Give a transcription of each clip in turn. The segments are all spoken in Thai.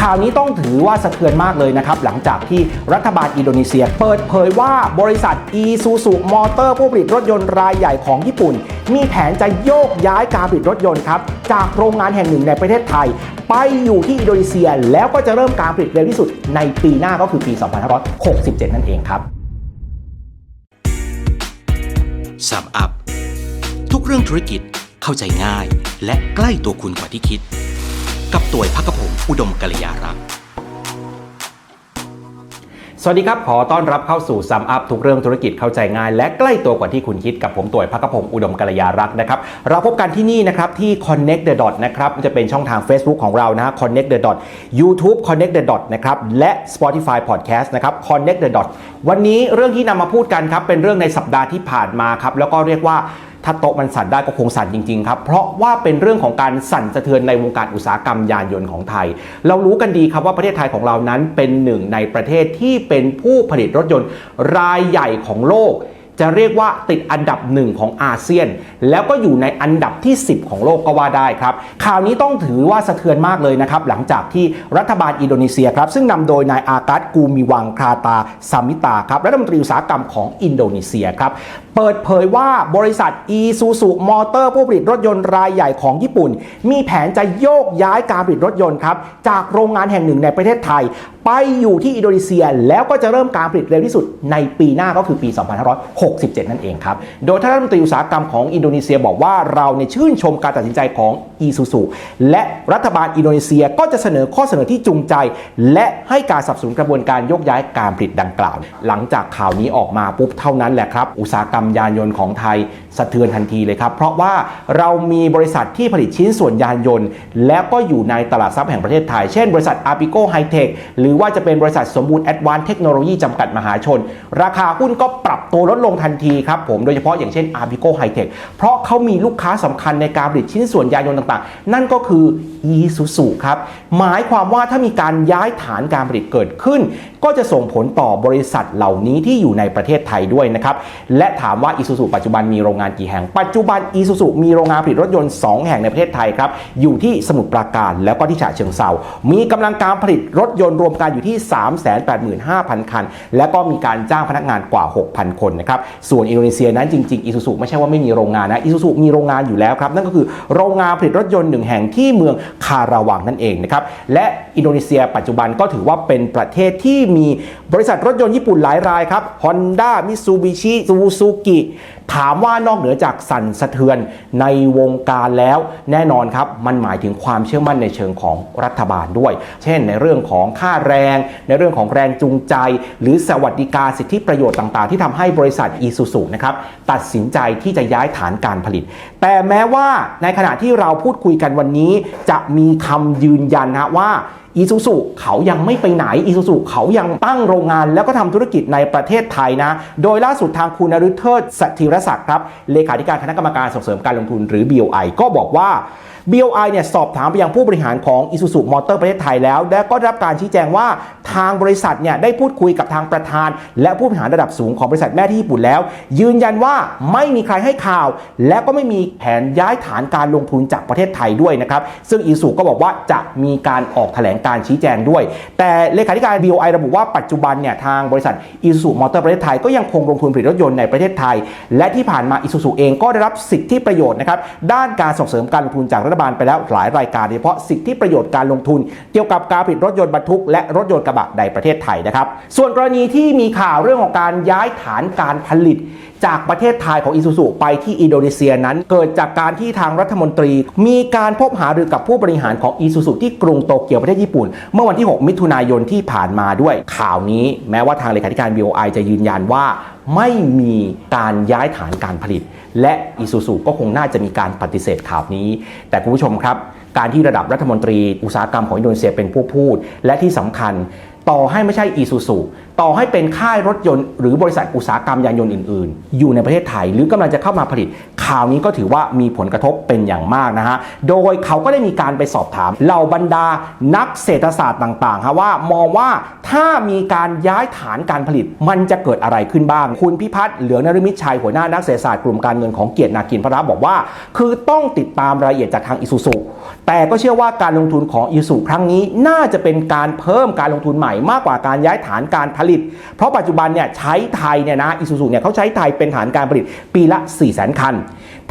ข่าวนี้ต้องถือว่าสะเทือนมากเลยนะครับ หลังจากที่รัฐบาลอินโดนีเซีย เปิดเผยว่าบริษัท e s u z u Motor ผู้ผลิตรถยนต์รายใหญ่ของญี่ปุ่น มีแผนจะโยกย้ายการผลิตรถยนต์ครับ จากโรงงานแห่งหนึ่งในประเทศไทย ไปอยู่ที่อินโดนีเซียแล้วก็จะเริ่มการผลิตเร็วที่สุดในปีหน้าก็คือปี 2567 นั่นเองครับสับอัพทุกเรื่องธุรกิจเข้าใจง่ายและใกล้ตัวคุณกว่าที่คิด กับตัวพักกระผมอุดมกัลยารักษ์สวัสดีครับ ขอต้อนรับเข้าสู่ซัมอัพทุกเรื่องธุรกิจเข้าใจง่าย และใกล้ตัวกว่าที่คุณคิดกับผมต่วพักกพงอุดมกัลยารักษ์นะครับ เราพบกันที่นี่นะครับ ที่ Connect the Dot นะครับจะเป็นช่องทาง Facebook ของเรานะฮะ Connect the Dot YouTube Connect the Dot นะครับและ Spotify Podcast นะครับ Connect the Dot วันนี้เรื่องที่นำมาพูดกันครับเป็นเรื่องในสัปดาห์ที่ผ่านมาครับแล้วก็เรียกว่า ถ้าโต๊ะมันสั่นได้ก็คงสั่นจริงๆครับ เพราะว่าเป็นเรื่องของการสั่นสะเทือนในวงการอุตสาหกรรมยานยนต์ของไทย เรารู้กันดีครับว่าประเทศไทยของเรานั้นเป็นหนึ่งในประเทศที่เป็นผู้ผลิตรถยนต์รายใหญ่ของโลก จะเรียกว่าติดอันดับหนึ่งของอาเซียน แล้วก็อยู่ในอันดับที่ 10 ของโลกก็ว่าได้ครับ ข่าวนี้ต้องถือว่าสะเทือนมากเลยนะครับ หลังจากที่รัฐบาลอินโดนีเซียครับ ซึ่งนำโดยนายอากัสกูมิวังคาตาซามิตาครับรัฐมนตรีอุตสาหกรรมของอินโดนีเซียครับ เปิดเผยว่าบริษัท e s u z u Motor ผู้ผลิตรถยนต์รายใหญ่ของญี่ปุ่น มีแผนจะโยกย้ายการผลิตรถยนต์ครับจากโรงงานแห่งหนึ่งในประเทศไทย ไปอยู่ที่อินโดนีเซีย แล้วก็จะเริ่มการผลิตเร็วที่สุดในปีหน้าก็คือปี 256 67 นั่นเองครับ โดยท่านรัฐมนตรีอุตสาหกรรมของอินโดนีเซียบอกว่าเราเนี่ยชื่นชมการตัดสินใจของ e s u z u และรัฐบาลอินโดนีเซียก็จะเสนอข้อเสนอที่จูงใจ และให้การสนับสนุนกระบวนการยกย้ายการผลิตดังกล่าว หลังจากข่าวนี้ออกมาปุ๊บเท่านั้นแหละครับ อุตสาหกรรมยานยนต์ของไทยสะเทือนทันทีเลยครับ เพราะว่าเรามีบริษัทที่ผลิตชิ้นส่วนยานยนต์ แล้วก็อยู่ในตลาดทรัพย์แห่งประเทศไทย เช่นบริษัท a r p i c o High-Tech หรือว่าจะเป็นบริษัทสมบูรณ์ Advanced Technology จำกัดมหาชน ราคาหุ้นก็ปรับตัวลดลงทันทีครับผมโดยเฉพาะอย่างเช่น a r p i c o High-Tech เพราะเขามีลูกค้าสำคัญในการผลิตชิ้นส่วนยานยนต์ต่างๆ นั่นก็คือ Isuzu ครับ หมายความว่าถ้ามีการย้ายฐานการผลิตเกิดขึ้น ก็จะส่งผลต่อบริษัทเหล่านี้ที่อยู่ในประเทศไทยด้วยนะครับ และถามว่า Isuzu ปัจจุบันมีโรงงานกี่แห่ง ปัจจุบัน Isuzu มีโรงงานผลิตรถยนต์ 2 แห่งในประเทศไทยครับอยู่ที่สมุทรปราการแล้วก็ที่ฉะเชิงเซามีกำลังการผลิตรถยนต์รวมกันอยู่ที่ 385,000 คัน แล้วก็มีการจ้างพนักงานกว่า 6,000 คนนะครับส่วนอินโดนีเซียนั้นจริงๆ Isuzu ไม่ใช่ว่าไม่มีโรงงานนะ Isuzu มีโรงงานอยู่แล้วครับนั่นก็คือโรงงานผลิตรถยนต์หนึ่งแห่งที่เมืองคาราวังนั่นเองนะครับและอินโดนีเซีย ปัจจุบันก็ถือว่าเป็นประเทศที่มีบริษัทรถยนต์ญี่ปุ่นหลายรายครับ Honda Mitsubishi Suzuki ถามว่านอกเหนือจากสั่นสะเทือนในวงการแล้ว แน่นอนครับ มันหมายถึงความเชื่อมั่นในเชิงของรัฐบาลด้วย เช่น ในเรื่องของค่าแรง ในเรื่องของแรงจูงใจ หรือสวัสดิการสิทธิประโยชน์ต่าง ๆ ที่ทำให้บริษัททอีซูซูนะครับตัดสินใจที่จะย้ายฐานการผลิต แต่แม้ว่าในขณะที่เราพูดคุยกันวันนี้จะมีคำยืนยันนะว่าอีซูซูเขายังไม่ไปไหนอีซูซูเขายังตั้งโรงงาน แล้วก็ทำธุรกิจในประเทศไทยนะ โดยล่าสุดทางคุณนฤเทิดสถิรศักดิ์ครับเลขาธิการคณะกรรมการส่งเสริมการลงทุนหรือ BOI ก็บอกว่า BOI เนี่ยสอบถามไปยังผู้บริหารของ Isuzu Motor ประเทศไทยแล้ว และก็ได้รับการชี้แจงว่าทางบริษัทเนี่ยได้พูดคุยกับทางประธาน และผู้บริหารระดับสูงของบริษัทแม่ที่ญี่ปุ่นแล้ว ยืนยันว่าไม่มีใครให้ข่าว และก็ไม่มีแผนย้ายฐานการลงทุนจากประเทศไทยด้วยนะครับซึ่ง Isuzu ก็บอกว่าจะมีการออกแถลงการชี้แจงด้วย แต่เลขาธิการ BOI ระบุว่าปัจจุบันเนี่ยทางบริษัท Isuzu Motor ประเทศไทยก็ยังคงลงทุนผลิตรถยนต์ในประเทศไทย และที่ผ่านมา Isuzu เองก็ได้รับสิทธิประโยชน์นะครับด้านการส่งเสริมการลงทุนจากรัฐบาลไปแล้วหลายรายการโดยเฉพาะสิทธิประโยชน์การลงทุน เกี่ยวกับการผลิตรถยนต์บรรทุก และรถยนต์กระบะในประเทศไทยนะครับส่วนกรณีที่มีข่าวเรื่องของการย้ายฐานการผลิต จากประเทศไทยของอิซูซุไปที่อินโดนีเซียนั้น เกิดจากการที่ทางรัฐมนตรี มีการพบหารือกับผู้บริหารของอิซูซุที่กรุงโตเกียวประเทศญี่ปุ่น เมื่อวันที่ 6 มิถุนายนที่ผ่านมาด้วยข่าวนี้ แม้ว่าทางเลขาธิการ BOI จะยืนยันว่าไม่มีการย้ายฐานการผลิต และอิซูซุก็คงน่าจะมีการปฏิเสธข่าวนี้ แต่คุณผู้ชมครับ การที่ระดับรัฐมนตรีอุตสาหกรรมของอินโดนีเซียเป็นผู้พูด และที่สำคัญ ต่อให้ไม่ใช่อีซูซู ต่อให้เป็นค่ายรถยนต์ หรือบริษัทอุตสาหกรรมยานยนต์อื่น ๆ อยู่ในประเทศไทย หรือกำลังจะเข้ามาผลิตข่าวนี้ก็ถือว่ามีผลกระทบเป็นอย่างมากนะฮะ โดยเขาก็ได้มีการไปสอบถามเหล่าบรรดานักเศรษฐศาสตร์ต่างๆครับว่ามองว่าถ้ามีการย้ายฐานการผลิตมันจะเกิดอะไรขึ้นบ้าง คุณพิพัฒน์เหลืองนฤมิตชัยหัวหน้านักเศรษฐศาสตร์กลุ่มการเงินของเกียรตินากินพระรับบอกว่า คือต้องติดตามรายละเอียดจากทางอิสุสุแต่ก็เชื่อว่าการลงทุนของอิสุครั้งนี้ น่าจะเป็นการเพิ่มการลงทุนใหม่มากกว่าการย้ายฐานการผลิตเพราะปัจจุบันเนี่ยใช้ไทยเนี่ยนะอิสุสุเนี่ยเขาใช้ไทยเป็นฐานการผลิตปีละ4 0 0 0 0 0 คัน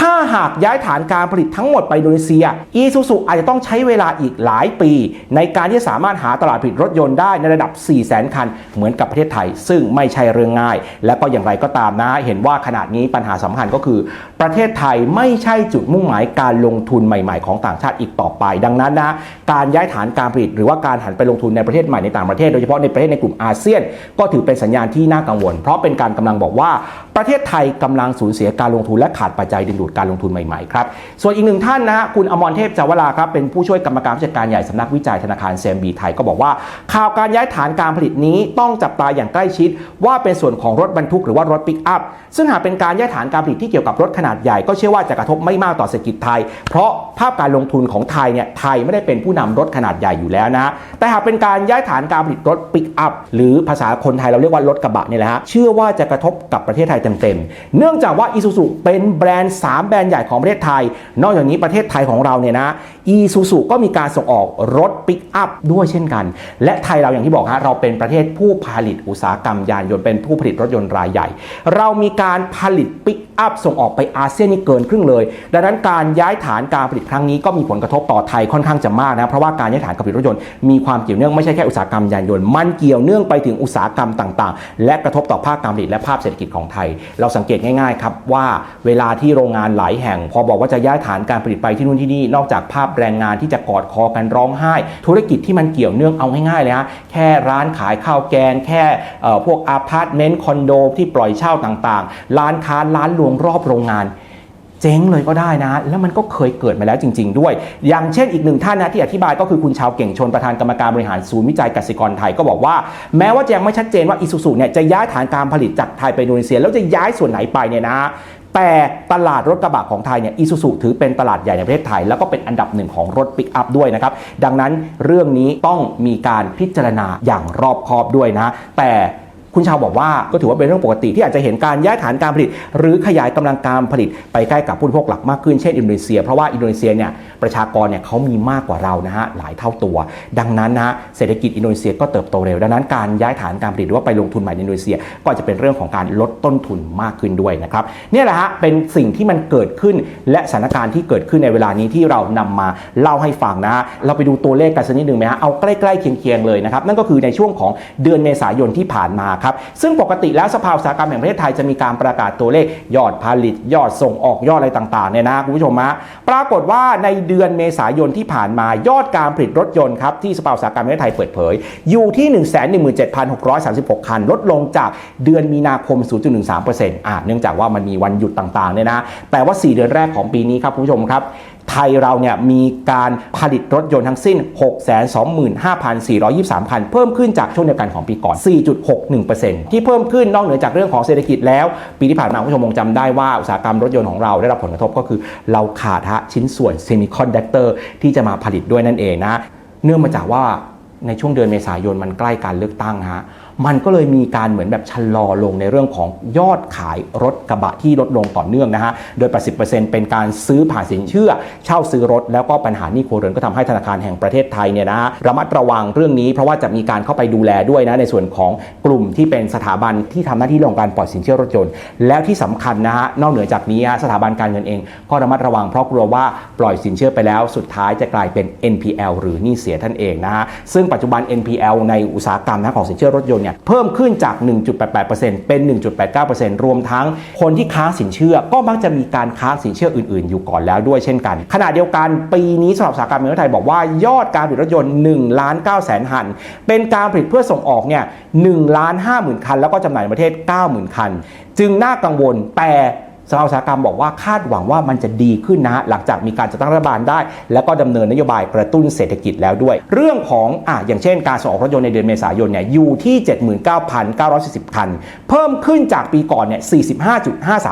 ถ้าหากย้ายฐานการผลิตทั้งหมดไปอินโดนีเซีย อีซูซูอาจจะต้องใช้เวลาอีกหลายปี ในการที่จะสามารถหาตลาดผลิตรถยนต์ได้ในระดับ 4 0 0 0 0 0 คัน เหมือนกับประเทศไทย ซึ่งไม่ใช่เรื่องง่าย และก็อย่างไรก็ตามนะ เห็นว่าขนาดนี้ปัญหาสำคัญก็คือ ประเทศไทยไม่ใช่จุดมุ่งหมายการลงทุนใหม่ๆ ของต่างชาติอีกต่อไป ดังนั้นนะ การย้ายฐานการผลิต หรือว่าการหันไปลงทุนในประเทศใหม่ในต่างประเทศโดยเฉพาะในประเทศในกลุ่มอาเซียน ก็ถือเป็นสัญญาณที่น่ากังวล เพราะเป็นการกำลังบอกว่าประเทศไทยกำลังสูญเสียการลงทุนและขาดปัจจัยดึงดูดการลงทุนใหม่ๆครับส่วนอีกหนึ่งท่านนะฮะคุณอมรเทพจาวราครับเป็นผู้ช่วยกรรมการผู้จัดการใหญ่สำนักวิจัยธนาคารเซมบีไทยก็บอกว่า ข่าวการย้ายฐานการผลิตนี้ต้องจับตาอย่างใกล้ชิด ว่าเป็นส่วนของรถบรรทุกหรือว่ารถปิกอัพซึ่งหากเป็นการย้ายฐานการผลิตที่เกี่ยวกับรถขนาดใหญ่ก็เชื่อว่าจะกระทบไม่มากต่อเศรษฐกิจไทย เพราะภาพการลงทุนของไทยเนี่ยไทยไม่ได้เป็นผู้นำรถขนาดใหญ่อยู่แล้วนะแต่หากเป็นการย้ายฐานการผลิตรถปิกอัพหรือภาษาคนไทยเราเรียกว่ารถกระบะนี่แหละฮะเชื่อว่าจะกระทบกับประเทศไทยเต็มๆเนื่องจากว่าอีซูซูเป็นแบรนด์3 แบรนด์ใหญ่ของประเทศไทย นอกจากนี้ประเทศไทยของเราเนี่ยนะอีซูซูก็มีการส่งออกรถปิกอัพด้วยเช่นกัน และไทยเราอย่างที่บอกฮะเราเป็นประเทศผู้ผลิตอุตสาหกรรมยานยนต์เป็นผู้ผลิตรถยนต์รายใหญ่ เรามีการผลิตปิกอัพส่งออกไปอาเซียนนี่เกินครึ่งเลย ดังนั้นการย้ายฐานการผลิตครั้งนี้ก็มีผลกระทบต่อไทยค่อนข้างจะมากนะเพราะว่าการย้ายฐานการผลิตรถยนต์มีความเกี่ยวเนื่องไม่ใช่แค่อุตสาหกรรมยานยนต์มันเกี่ยวเนื่องไปถึงอุตสาหกรรมต่างๆ และกระทบต่อภาคการผลิตและภาพเศรษฐกิจของไทย เราสังเกตง่ายๆครับว่าเวลาที่โรงงานหลายแห่ง พอบอกว่าจะย้ายฐานการผลิตไปที่นู่นที่นี่นอกจากภาพแรงงานที่จะกอดคอกันร้องไห้ ธุรกิจที่มันเกี่ยวเนื่องเอาง่ายๆเลยฮะแค่ร้านขายข้าวแกง แค่พวกอาพาร์ตเมนต์คอนโดที่ปล่อยเช่าต่างๆ ร้านค้าร้านรวงรอบโรงงานเจ๊งเลยก็ได้นะ แล้วมันก็เคยเกิดมาแล้วจริง ๆ ด้วย อย่างเช่นอีกหนึ่งท่านนะที่อธิบายก็คือคุณชาวเก่งชนประธานกรรมการบริหารศูนย์วิจัยกสิกรไทยก็บอกว่า แม้ว่าจะยังไม่ชัดเจนว่าอิซูซุเนี่ยจะย้ายฐานการผลิตจากไทยไปอินโดนีเซียแล้วจะย้ายส่วนไหนไปเนี่ยนะ แต่ตลาดรถกระบะของไทยเนี่ยอีซูซูถือเป็นตลาดใหญ่ในประเทศไทย แล้วก็เป็นอันดับหนึ่งของรถปิกอัพด้วยนะครับ ดังนั้นเรื่องนี้ต้องมีการพิจารณาอย่างรอบคอบด้วยนะ แต่ คุณชาวบอกว่าก็ถือว่าเป็นเรื่องปกติที่อาจจะเห็นการย้ายฐานการผลิต หรือขยายกำลังการผลิตไปใกล้กับผู้บริโภคหลักมากขึ้นเช่นอินโดนีเซีย เพราะว่าอินโดนีเซียเนี่ยประชากรเนี่ยเขามีมากกว่าเรานะฮะหลายเท่าตัว ดังนั้นนะเศรษฐกิจอินโดนีเซียก็เติบโตเร็วดังนั้นการย้ายฐานการผลิตหรือว่าไปลงทุนใหม่ในอินโดนีเซีย ก็จะเป็นเรื่องของการลดต้นทุนมากขึ้นด้วยนะครับเนี่ยแหละฮะเป็นสิ่งที่มันเกิดขึ้น และสถานการณ์ที่เกิดขึ้นในเวลานี้ที่เรานำมาเล่าให้ฟังนะฮะเราไปดูตัวเลขกันสักนิดหนึ่งไหมฮะเอาใกล้ๆเคียงๆเลยนะครับนั่นก็คือในช่วงของเดือนเมษายนที่ผ่านมาครับซึ่งปกติแล้วสภาอุตสาหกรรมแห่งประเทศไทยจะมีการประกาศตัวเลขยอดผลิต ยอดส่งออกยอดอะไรต่างๆเนี่ยนะคุณผู้ชมฮะปรากฏว่าในเดือนเมษายนที่ผ่านมายอดการผลิตรถยนต์ครับที่สภาอุตสาหกรรมแห่งประเทศไทยเปิดเผย อยู่ที่ 117,636 คัน ลดลงจากเดือนมีนาคม 0.13%อ่าเนื่องจากว่ามันมีวันหยุดต่างๆเนี่ยนะแต่ว่า 4 เดือนแรกของปีนี้ครับคุณผู้ชมครับ ไทยเราเนี่ยมีการผลิตรถยนต์ทั้งสิ้น 625,423 คัน เพิ่มขึ้นจากช่วงเดียวกันของปีก่อน 4.61%ที่เพิ่มขึ้นนอกเหนือจากเรื่องของเศรษฐกิจแล้ว ปีที่ผ่านมาคุณผู้ชมคงจำได้ว่าอุตสาหกรรมรถยนต์ของเราได้รับผลกระทบก็คือ เราขาดชิ้นส่วนเซมิคอนดักเตอร์ที่จะมาผลิตด้วยนั่นเองนะ เนื่องมาจากว่าในช่วงเดือนเมษายนมันใกล้การเลือกตั้งฮะ มันก็เลยมีการเหมือนแบบชะลอลงในเรื่องของยอดขายรถกระบะที่ลดลงต่อเนื่องนะฮะ โดย 80%เป็นการซื้อผ่านสินเชื่อ เช่าซื้อรถ แล้วก็ปัญหานี้ครัวเรือนก็ทำให้ธนาคารแห่งประเทศไทยเนี่ยนะระมัดระวังเรื่องนี้เพราะว่าจะมีการเข้าไปดูแลด้วยนะในส่วนของกลุ่มที่เป็นสถาบันที่ทำหน้าที่เรื่องการปล่อยสินเชื่อรถยนต์ แล้วที่สำคัญนะฮะนอกเหนือจากนี้สถาบันการเงินเอง ก็ระมัดระวังเพราะกลัวว่าปล่อยสินเชื่อไปแล้ว สุดท้ายจะกลายเป็น NPL หรือหนี้เสียท่านเองนะฮะซึ่งปัจจุบัน NPL ในอุตสาหกรรมนะของสินเชื่อรถยนต์เนี่ยเพิ่มขึ้นจาก 1.88%เป็น 1.89%รวมทั้งคนที่ค้างสินเชื่อก็มักจะมีการค้างสินเชื่ออื่น ๆ อยู่ก่อนแล้วด้วยเช่นกัน ขณะเดียวกันปีนี้สำหรับสาหกรเมืองไทยบอกว่ายอดการผลิตรถยนต์1ล้าน9แสนคัน เป็นการผลิตเพื่อส่งออกเนี่ย1ล้าน5หมื่นคัน แล้วก็จำหน่ายในประเทศ 90,000 คัน จึงน่ากังวลแต่ สภาอุตสาหกรรมบอกว่าคาดหวังว่ามันจะดีขึ้นนะหลังจากมีการจัดตั้งรัฐบาลได้ แล้วก็ดำเนินนโยบายกระตุ้นเศรษฐกิจแล้วด้วย เรื่องของอะอย่างเช่น การส่งออกรถยนต์ในเดือนเมษายนเนี่ยอยู่ที่ 79,940 คัน เพิ่มขึ้นจากปีก่อนเนี่ย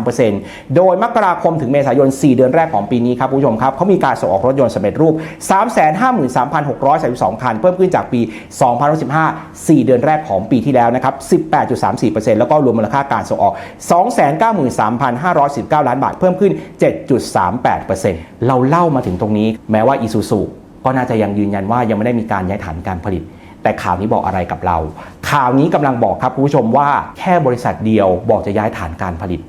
45.53%โดยมกราคมถึงเมษายน 4 เดือนแรกของปีนี้ครับผู้ชมครับเขามีการส่งออกรถยนต์สำเร็จรูป 353,632 คัน เพิ่มขึ้นจากปี 2015 4 เดือนแรกของปีที่แล้วนะครับ 18.34%แล้วก็รวมมูลค่าการส่งออก519 ล้านบาทเพิ่มขึ้น 7.38%เราเล่ามาถึงตรงนี้ แม้ว่าอีซูซูก็น่าจะยังยืนยันว่ายังไม่ได้มีการย้ายฐานการผลิต แต่ข่าวนี้บอกอะไรกับเรา ข่าวนี้กำลังบอกครับคุณผู้ชมว่าแค่บริษัทเดียวบอกจะย้ายฐานการผลิต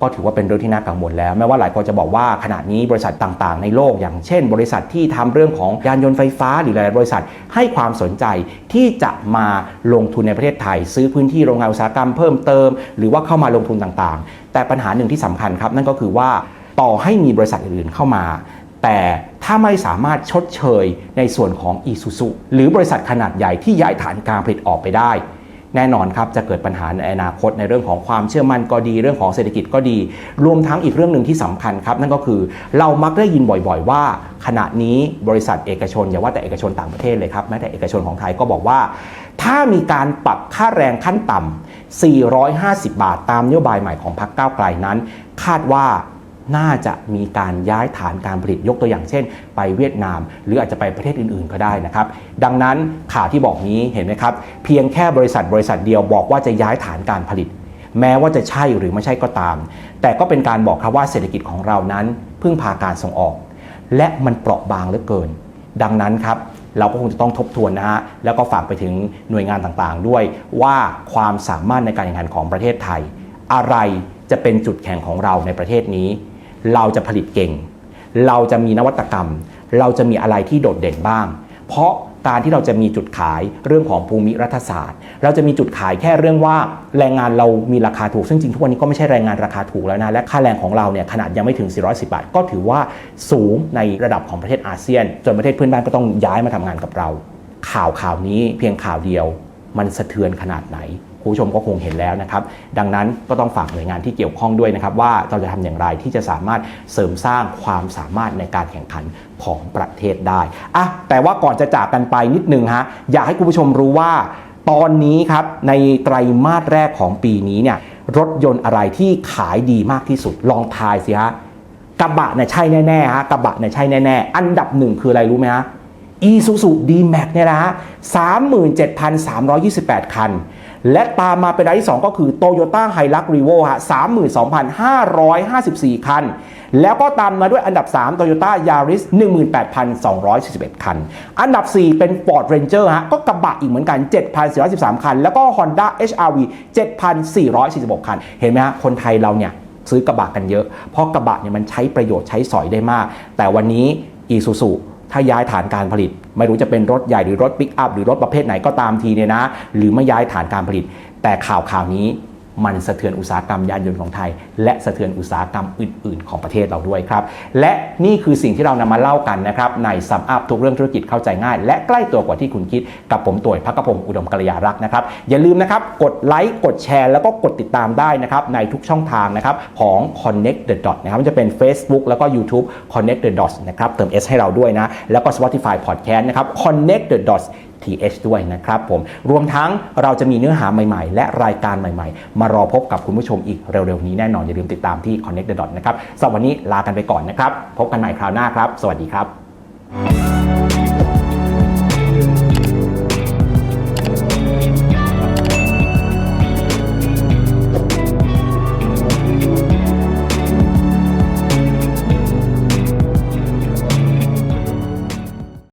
ก็ถือว่าเป็นเรื่องที่น่ากังวลแล้วแม้ว่าหลายคนจะบอกว่าขณะนี้บริษัทต่างๆ ในโลกอย่างเช่น บริษัทที่ทำเรื่องของยานยนต์ไฟฟ้าหรือหลายบริษัทให้ความสนใจที่จะมาลงทุนในประเทศไทย ซื้อพื้นที่โรงงานอุตสาหกรรมเพิ่มเติม หรือว่าเข้ามาลงทุนต่างๆ แต่ปัญหาหนึ่งที่สำคัญครับ นั่นก็คือว่าต่อให้มีบริษัทอื่นๆเข้ามา แต่ถ้าไม่สามารถชดเชยในส่วนของ i s u z u หรือบริษัทขนาดใหญ่ที่ย้ายฐานการผลิตออกไปได้ แน่นอนครับจะเกิดปัญหาในอนาคตในเรื่องของความเชื่อมั่นก็ดี เรื่องของเศรษฐกิจก็ดี รวมทั้งอีกเรื่องหนึ่งที่สำคัญครับ นั่นก็คือเรามักได้ยินบ่อยๆ ว่า ขณะนี้บริษัทเอกชนอย่าว่าแต่เอกชนต่างประเทศเลยครับแม้แต่เอกชนของไทยก็บอกว่า ถ้ามีการปรับค่าแรงขั้นต่ำ450 บาทตามนโยบายใหม่ของพรรคก้าวไกลนั้น คาดว่า น่าจะมีการย้ายฐานการผลิตยกตัวอย่างเช่น ไปเวียดนาม หรืออาจจะไปประเทศอื่นๆ ก็ได้นะครับ ดังนั้นข่าวที่บอกนี้เห็นไหมครับ เพียงแค่บริษัทบริษัทเดียวบอกว่าจะย้ายฐานการผลิต แม้ว่าจะใช่หรือไม่ใช่ก็ตาม แต่ก็เป็นการบอกครับว่าเศรษฐกิจของเรานั้น พึ่งพาการส่งออก และมันเปราะบางเหลือเกิน ดังนั้นครับเราก็คงจะต้องทบทวนนะฮะ แล้วก็ฝากไปถึงหน่วยงานต่างๆ ด้วยว่าความสามารถในการแข่งขันของประเทศไทย อะไรจะเป็นจุดแข่งของเราในประเทศนี้ เราจะผลิตเก่ง เราจะมีนวัตกรรม เราจะมีอะไรที่โดดเด่นบ้าง เพราะการที่เราจะมีจุดขายเรื่องของภูมิรัฐศาสตร์ เราจะมีจุดขายแค่เรื่องว่าแรงงานเรามีราคาถูก ซึ่งจริงทุกวันนี้ก็ไม่ใช่แรงงานราคาถูกแล้วนะ และค่าแรงของเราเนี่ยขนาดยังไม่ถึง 410 บาท ก็ถือว่าสูงในระดับของประเทศอาเซียน จนประเทศเพื่อนบ้านก็ต้องย้ายมาทำงานกับเรา ข่าวข่าวนี้เพียงข่าวเดียว มันสะเทือนขนาดไหน ผู้ชมก็คงเห็นแล้วนะครับ ดังนั้นก็ต้องฝากหน่วยงานที่เกี่ยวข้องด้วยนะครับ ว่าเราจะทำอย่างไรที่จะสามารถเสริมสร้างความสามารถในการแข่งขันของประเทศได้อะแต่ว่าก่อนจะจากกันไปนิดนึงฮะอยากให้คุณผู้ชมรู้ว่า ตอนนี้ครับในไตรมาสแรกของปีนี้เนี่ยรถยนต์อะไรที่ขายดีมากที่สุดลองทายสิฮะกระบะเนี่ยใช่แน่ๆฮะกระบะเนี่ยใช่แน่ๆ อันดับหนึ่งคืออะไรรู้ไหมฮะอีซูซูดีแม็กเนี่ยนะฮะ37,328คัน และตามมาเป็นอันที่ 2 ก็คือ Toyota h i l u x r e v o ฮะ32,554 คัน แล้วก็ตามมาด้วยอันดับ 3 Toyota Yaris 18,241 คัน อันดับ 4 เป็น Ford Ranger ฮะก็กระบะอีกเหมือนกัน 7,413 คัน แล้วก็ Honda HRV 7,446 คัน เห็นไหมฮะ คนไทยเราเนี่ยซื้อกระบะกันเยอะ เพราะกระบะเนี่ยมันใช้ประโยชน์ใช้สอยได้มาก แต่วันนี้ Isuzu ถ้าย้ายฐานการผลิต ไม่รู้จะเป็นรถใหญ่หรือรถปิกอัพหรือรถประเภทไหนก็ตามทีเนี่ยนะ หรือไม่ย้ายฐานการผลิต แต่ข่าวข่าวนี้ มันสะเทือนอุตสาหกรรมยานยนต์ของไทย และสะเทือนอุตสาหกรรมอื่น ๆ ของประเทศเราด้วยครับ และนี่คือสิ่งที่เรานำมาเล่ากันนะครับในซัมอัพทุกเรื่องธุรกิจเข้าใจง่าย และใกล้ตัวกว่าที่คุณคิดกับผมตัวพักกระพงศ์อุดมกัลยารักษ์นะครับอย่าลืมนะครับกดไลค์กดแชร์แล้วก็กดติดตามได้นะครับในทุกช่องทางนะครับของ Connect the Dot นะครับมันจะเป็น Facebook แล้วก็ YouTube Connect the Dots นะครับเติม S ให้เราด้วยนะแล้วก็ Spotify Podcast นะครับ Connect the Dots TH ด้วยนะครับผมรวมทั้งเราจะมีเนื้อหาใหม่ๆ และรายการใหม่ๆ มารอพบกับคุณผู้ชมอีกเร็วๆนี้แน่นอนอย่าลืมติดตามที่ Connect the Dot นะครับสำหรับวันนี้ลากันไปก่อนนะครับ พบกันใหม่คราวหน้าครับ สวัสดีครับ